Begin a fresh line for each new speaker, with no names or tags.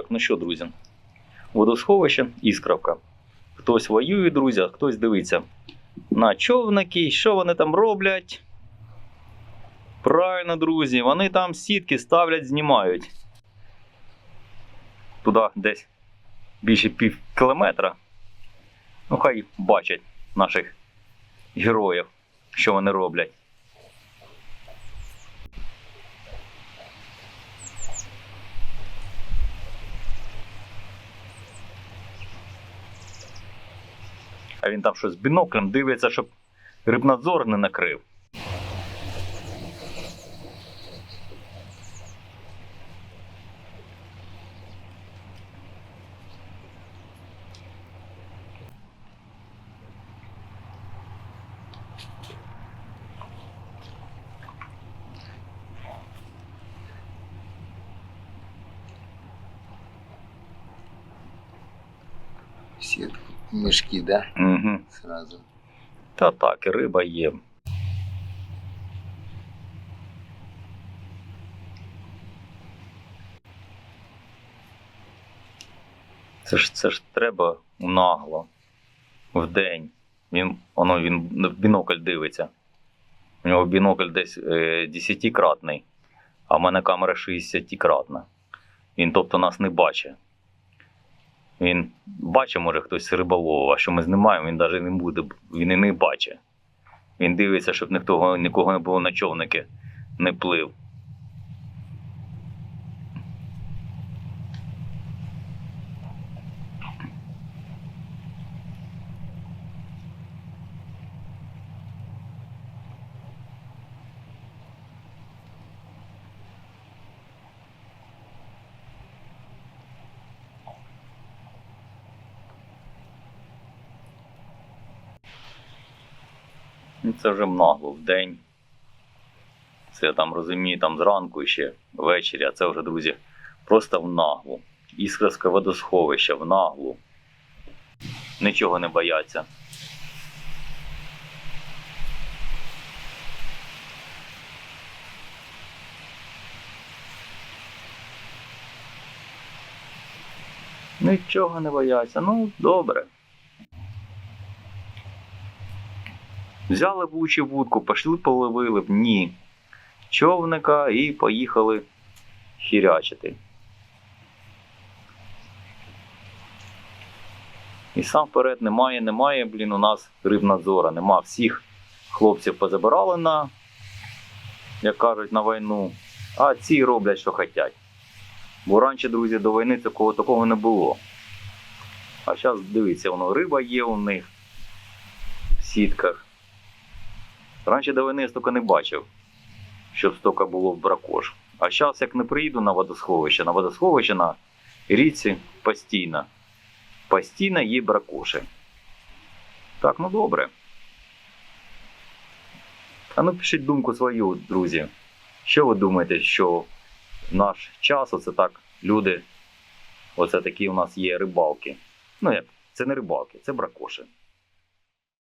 Так, ну що, друзі, водосховище іскравка. Хтось воює, друзі, а хтось дивиться на човники, що вони там роблять. Правильно, друзі, вони там сітки ставлять, знімають. Туди десь більше пів кілометра. Ну, хай бачать наших героїв, що вони роблять. А він там щось біноклем дивиться, щоб рибнадзор не накрив.
Сетку. Мешки, да?
Угу.
Сразу.
Та так, і риба є. Це ж, це ж треба нагло. Вдень. Він, воно, він в бінокль дивиться. У нього бінокль десь е, 10-кратний, а в мене камера 60-кратна. Він тобто нас не бачить. Він бачить, може, хтось риболов, а що ми знімаємо, він навіть не буде, він і не бачить. Він дивиться, щоб ніхто, нікого не було на човники, не плив. Це вже нагло в день. Це я там розумію, там зранку ще ввечері, а це вже, друзі, просто в наглу. Іскровське водосховище в наглу. Нічого не бояться. Нічого не бояться. Ну, добре. Взяли б учі вудку, пішли половили ні. Човника і поїхали хірячити. І сам вперед немає, немає, блін, у нас рибнадзора, нема. Всіх хлопців позабирали на, як кажуть, на війну, а ці роблять, що хочуть. Бо раніше, друзі, до війни такого, такого не було. А зараз дивіться, воно риба є у них в сітках. Раніше до війни я стільки не бачив, щоб стільки було бракош. А зараз, як не приїду на водосховище, на водосховище на річці постійно. Постійно є бракоші. Так, ну добре. А ну пишіть думку свою, друзі. Що ви думаєте, що наш час, оце так, люди, оце такі у нас є рибалки. Ну як, це не рибалки, це бракоші.